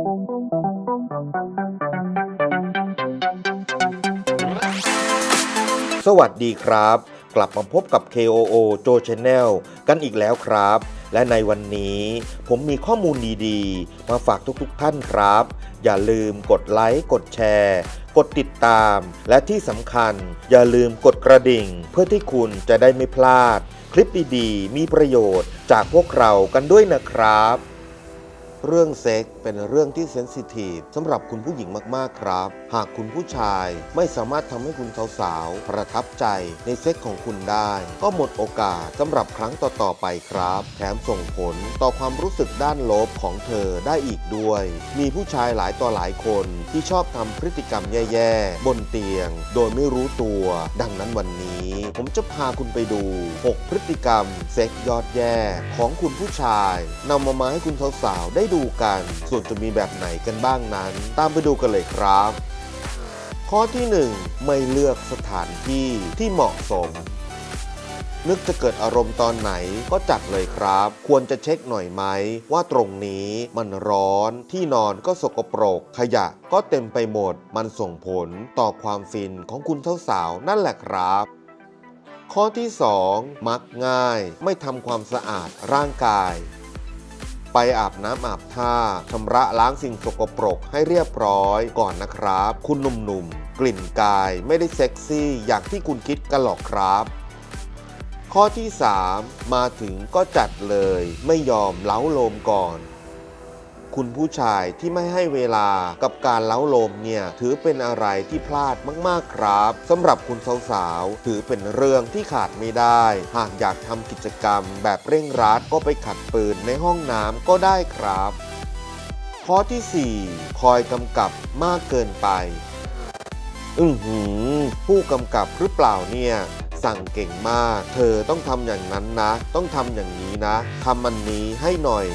สวัสดีครับ กลับมาพบกับ KOO JO Channel กันอีกแล้วครับ และในวันนี้ผมมีข้อมูลดีๆ มาฝากทุกๆท่านครับ อย่าลืมกดไลค์ กดแชร์ กดติดตาม และที่สำคัญ อย่าลืมกดกระดิ่ง เพื่อที่คุณจะได้ไม่พลาด คลิปดีๆ มีประโยชน์จากพวกเรากันด้วยนะครับ เรื่องเซ็กเป็นเรื่องที่เซนซิทีฟสำหรับคุณผู้หญิงมากๆครับ หากคุณผู้ชายไม่สามารถทำให้คุณสาวๆประทับใจในเซ็กของคุณได้ ก็หมดโอกาสสำหรับครั้งต่อๆไปครับ แถมส่งผลต่อความรู้สึกด้านลบของเธอได้อีกด้วย มีผู้ชายหลายต่อหลายคนที่ชอบทำพฤติกรรมแย่ๆ บนเตียง โดยไม่รู้ตัว ดังนั้นวันนี้ ผมจะพาคุณไปดู 6 พฤติกรรมเซ็กยอดแย่ของคุณผู้ชายนำมามาให้คุณสาวๆได้ดูกันส่วนจะมีแบบไหนกันบ้างนั้น ตามไปดูกันเลยครับ ข้อที่ 1 ไม่เลือกสถานที่ที่เหมาะสม นึกจะเกิดอารมณ์ตอนไหนก็จัดเลยครับ ควรจะเช็คหน่อยไหมว่าตรงนี้มันร้อนที่นอนก็สกปรก ขยะก็เต็มไปหมด มันส่งผลต่อความฟินของคุณสาวๆนั่นแหละครับข้อที่ 2 มักง่าย ไม่ทำความสะอาดร่างกาย ไปอาบน้ำอาบท่าชำระล้างสิ่งสกปรกให้เรียบร้อยก่อนนะครับ คุณหนุ่มๆ กลิ่นกายไม่ได้เซ็กซี่อย่างที่คุณคิดกันหรอกครับ ข้อที่ 3 มาถึงก็จัดเลย ไม่ยอมเล้าโลมก่อน คุณผู้ชายที่ไม่ให้เวลากับการเล้าโลมเนี่ยถือเป็นอะไรที่พลาดมากๆครับสำหรับคุณสาวๆถือเป็นเรื่องที่ขาดไม่ได้ หากอยากทำกิจกรรมแบบเร่งรัดก็ไปขัดปืนในห้องน้ำก็ได้ครับ ข้อที่ 4 คอยกำกับมากเกินไป อือหือ ผู้กำกับหรือเปล่าเนี่ย สั่งเก่งมาก เธอต้องทำอย่างนั้นนะ ต้องทำอย่างนี้นะทำมันนี้ให้หน่อย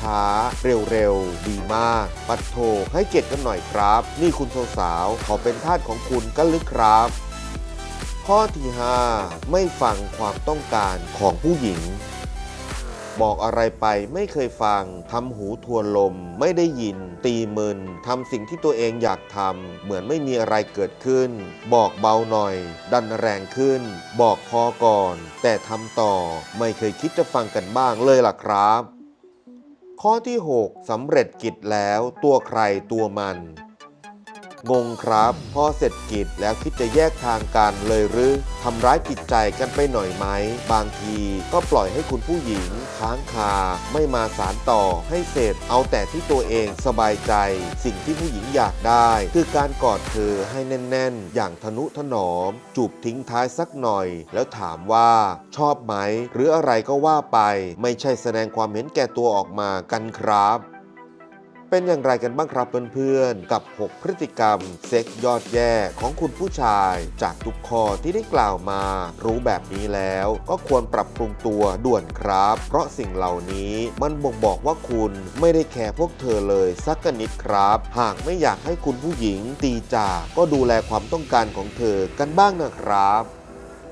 ช้าๆ เร็วๆ ดีมาก ปัดโทให้เกียรติกันหน่อยครับ นี่คุณสาวๆขอเป็นทาสของคุณกันหรือครับข้อที่ 5 ไม่ฟังความต้องการของผู้หญิง บอกอะไรไปไม่เคยฟังทำหูทวนลมไม่ได้ยิน ตีมึนทำสิ่งที่ตัวเองอยากทำเหมือนไม่มีอะไรเกิดขึ้น บอกเบาหน่อย ดันแรงขึ้น บอกพอก่อน แต่ทำต่อไม่เคยคิดจะฟังกันบ้างเลยล่ะครับ ข้อที่ 6สำเร็จกิจแล้วตัวใครตัวมัน งงครับ พอเสร็จกิจแล้วคิดจะแยกทางกันเลยหรือทำร้ายจิตใจกันไปหน่อยไหม บางทีก็ปล่อยให้คุณผู้หญิงค้างคา ไม่มาสารต่อให้เสร็จเอาแต่ที่ตัวเองสบายใจ สิ่งที่ผู้หญิงอยากได้ คือการกอดเธอให้แน่น ๆ อย่างทนุถนอม จูบทิ้งท้ายสักหน่อย แล้วถามว่าชอบไหม หรืออะไรก็ว่าไป ไม่ใช่แสดงความเห็นแก่ตัวออกมากันครับ เป็นอย่างไรกันบ้างครับเพื่อนๆ กับ 6 พฤติกรรม เซ็กยอดแย่ของคุณผู้ชาย จากทุกข้อที่ได้กล่าวมา รู้แบบนี้แล้ว ก็ควรปรับปรุงตัวด่วนครับ เพราะสิ่งเหล่านี้มันบ่งบอกว่าคุณไม่ได้แคร์พวกเธอเลยสักกนิดครับ หากไม่อยากให้คุณผู้หญิงตีจากก็ดูแลความต้องการของเธอกันบ้างนะครับ